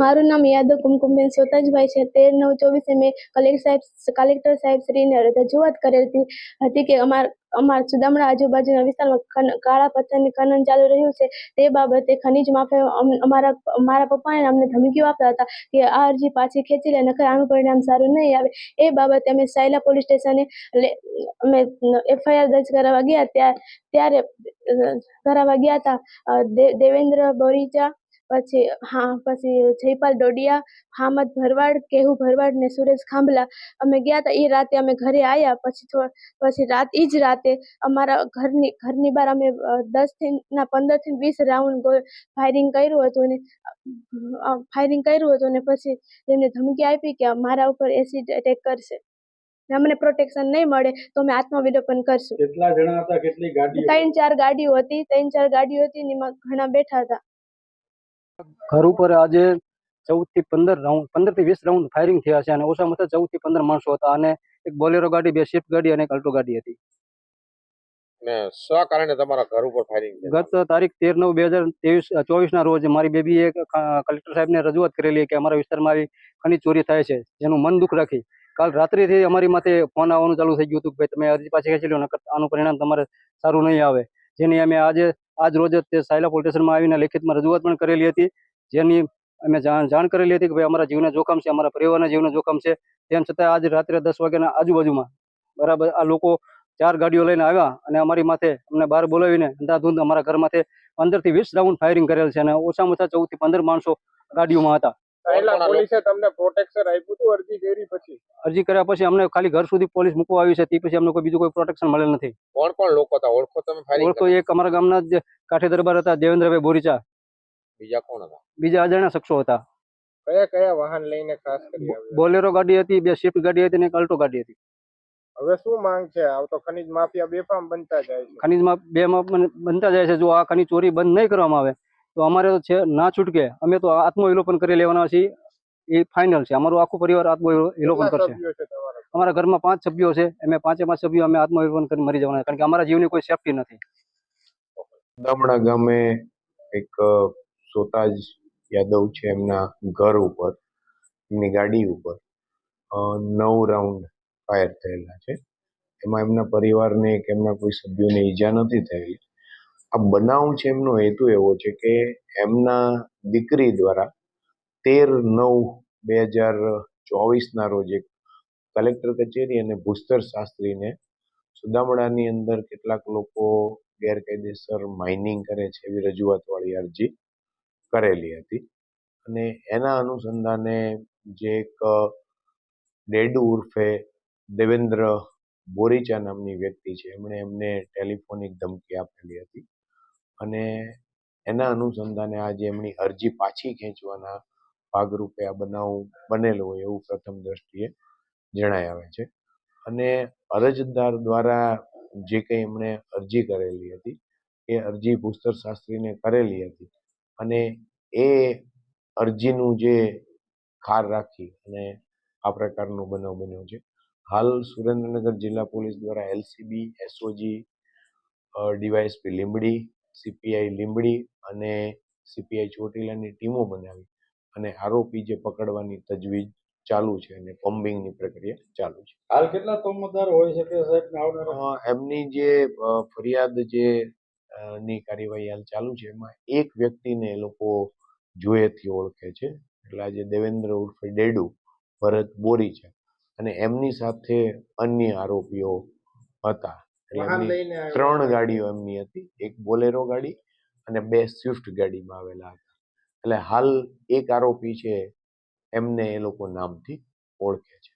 મારું નામ યાદવ કુમકુમબેન સોતાજભાઈ છે. તેર નવ ચોવીસે મેં કલેક્ટર સાહેબ કલેક્ટર સાહેબ શ્રીને રજૂઆત કરેલી હતી કે અમાર અમાર સુદામડા આજુબાજુના વિસ્તારમાં કાળા પથ્થરની ખનન ચાલુ રહ્યું છે. તે બાબતે ખનીજ માફે અમ, અમારા મારા પપ્પાએ અમને ધમકીઓ આપતા હતા કે આ અરજી પાછી ખેંચી લે, નકર આનું પરિણામ સારું નહીં આવે. એ બાબતે અમે સાયલા પોલીસ સ્ટેશને અમે એફઆઈઆર દર્જ કરાવવા ગયા ત્યારે કરાવવા ગયા હતા. દેવેન્દ્ર બોરીચા પછી હા પછી જયપાલ ડોડિયા હામદ ભરવાડ કેહુ ભરવાડ ને સુરેશ ખાંભલા. અમે ગયા હતા એ રાતે અમે ઘરે આવ્યા પછી પછી રાત એ જ રાતે અમારા ઘરની ઘરની બહાર અમે દસથી ના પંદરથી વીસ રાઉન્ડ ફાયરિંગ કર્યું હતું ને ફાયરિંગ કર્યું હતું ને પછી તેમને ધમકી આપી કે મારા ઉપર એસિડ એટેક કરશે. અમને પ્રોટેક્શન નહીં મળે તો અમે આત્મવિલોપન કરશું. કેટલા જણા હતા કેટલી ગાડીઓ? ત્રણ ચાર ગાડીઓ હતી ત્રણ ચાર ગાડીઓ હતી ને એમાં ઘણા બેઠા હતા. ઘર ઉપર આજે ચૌદથી પંદર રાઉન્ડ પંદરથી વીસ રાઉન્ડ ફાયરિંગ થયા છે અને ઓછામાં ઓછા ચૌદથી પંદર માણસો હતા અને એક બોલેરો ગાડી બે શિફ્ટ ગાડી અને એક અલ્ટો ગાડી હતી. ને શા કારણે તમારા ઘર ઉપર ફાયરિંગ ગત તારીખ તેર નવ બે હજાર ત્રેવીસ ચોવીસના રોજ મારી બેબીએ કલેક્ટર સાહેબને રજૂઆત કરેલી કે અમારા વિસ્તારમાં આવી ખનીજ ચોરી થાય છે જેનું મન દુઃખ રાખી. કાલ રાત્રિથી અમારી માથે ફોન આવવાનું ચાલુ થઈ ગયું હતું કે ભાઈ તમે અરજી પાછી ખેંચી લો આનું પરિણામ તમારે સારું નહીં આવે. જેની અમે આજે આજ રોજ તે સાયલા પોલીસ આવીને લેખિતમાં રજૂઆત પણ કરેલી હતી. જેની અમે જાણ જાણ કરેલી હતી કે ભાઈ અમારા જીવને જોખમ છે, અમારા પરિવારના જીવને જોખમ છે. તેમ છતાં આજ રાત્રે દસ વાગ્યાના આજુબાજુમાં બરાબર આ લોકો ચાર ગાડીઓ લઈને આવ્યા અને અમારી માથે અમને બહાર બોલાવીને અંધાધૂંધ અમારા ઘરમાંથી પંદરથી વીસ રાઉન્ડ ફાયરિંગ કરેલ છે અને ઓછામાં ઓછા ચૌદથી પંદર માણસો ગાડીઓમાં હતા. અરજી કરી પછી. અરજી કર્યા પછી અમને ખાલી ઘર સુધી પોલીસ મૂકવા આવી છે તે પછી અમને કોઈ બીજું કોઈ પ્રોટેક્શન મળેલ નથી. કોણ કોણ લોકો હતા? ઓળખો તમે ઓળખો એક અમારા ગામના જ કાઠી દરબાર હતા દેવેન્દ્રભાઈ બોરીચા. બીજા કોણ હતા? બીજા અજાણ્યા શખ્સો હતા. કયા કયા વાહન લઈને ખાસ કરી બોલેરો ગાડી હતી બે સ્વિફ્ટ ગાડી હતી ને એક અલ્ટો ગાડી હતી. હવે શું માંગ છે? આ તો ખનીજ માફિયા બેફામ બનતા જાય છે. બે માં બન- બનતા જાય છે. જો આ ખનીજ ચોરી બંધ નહીં કરવામાં આવે તો અમારે તો છે ના છૂટકે અમે તો આત્મવિલોપન કરી લેવાના છીએ. એ ફાઇનલ છે. અમારું આખું પરિવાર આત્મવિલોપન કરશે. અમારા ઘરમાં પાંચ સભ્યો છે. અમે પાંચે પાંચ સભ્યો અમે આત્મવિલોપન કરી મરી જવાના. કારણ કે અમારા જીવની કોઈ સેફટી નથી. દામણા ગામે એક સોતાજ યાદવ છે એમના ઘર ઉપર એમની ગાડી ઉપર નવ રાઉન્ડ ફાયર થયેલા છે. એમાં એમના પરિવારને કે એમના કોઈ સભ્યોને ઈજા નથી થયેલી. આ બનાવ છે એમનો હેતુ એવો છે કે એમના દીકરી દ્વારા તેર નવ બે હજાર ચોવીસના રોજ એક કલેક્ટર કચેરી અને ભૂસ્તર શાસ્ત્રીને સુદામડાની અંદર કેટલાક લોકો ગેરકાયદેસર માઇનિંગ કરે છે એવી રજૂઆતવાળી અરજી કરેલી હતી. અને એના અનુસંધાને જે એક ડેડુ ઉર્ફે દેવેન્દ્ર બોરીચા નામની વ્યક્તિ છે, એમણે એમને ટેલિફોનિક ધમકી આપેલી હતી. અને એના અનુસંધાને આજે એમની અરજી પાછી ખેંચવાના ભાગરૂપે આ બનાવ બનેલો હોય એવું પ્રથમ દ્રષ્ટિએ જણાય આવે છે. અને અરજદાર દ્વારા જે કંઈ એમણે અરજી કરેલી હતી, એ અરજી ભૂસ્તર શાસ્ત્રીને કરેલી હતી અને એ અરજીનું જે ખાર રાખી અને આ પ્રકારનો બનાવ બન્યો છે. હાલ સુરેન્દ્રનગર જિલ્લા પોલીસ દ્વારા LCB, SOG DYSP Limbdi CPI Limbdi અને સીપીઆઈ ચોટીલાની ટીમો બનાવી અને આરોપી જે પકડવાની તજવીજ ચાલુ છે અને કોમ્બિંગની પ્રક્રિયા ચાલુ છે. હાલ કેટલા તોમતદાર હોઈ શકે સાહેબ એમની જે ફરિયાદ જે ની કાર્યવાહી હાલ ચાલુ છે એમાં એક વ્યક્તિને એ લોકો જોયેથી ઓળખે છે. એટલે આજે દેવેન્દ્ર ઉર્ફે ડેડુ ભરત બોરી છે. અને એમની સાથે અન્ય આરોપીઓ હતા. ત્રણ ગાડીઓ એમની હતી. એક બોલેરો ગાડી અને બે સ્વિફ્ટ ગાડીમાં આવેલા હતા. એટલે હાલ એક આરોપી છે એમને એ લોકો નામથી ઓળખે છે.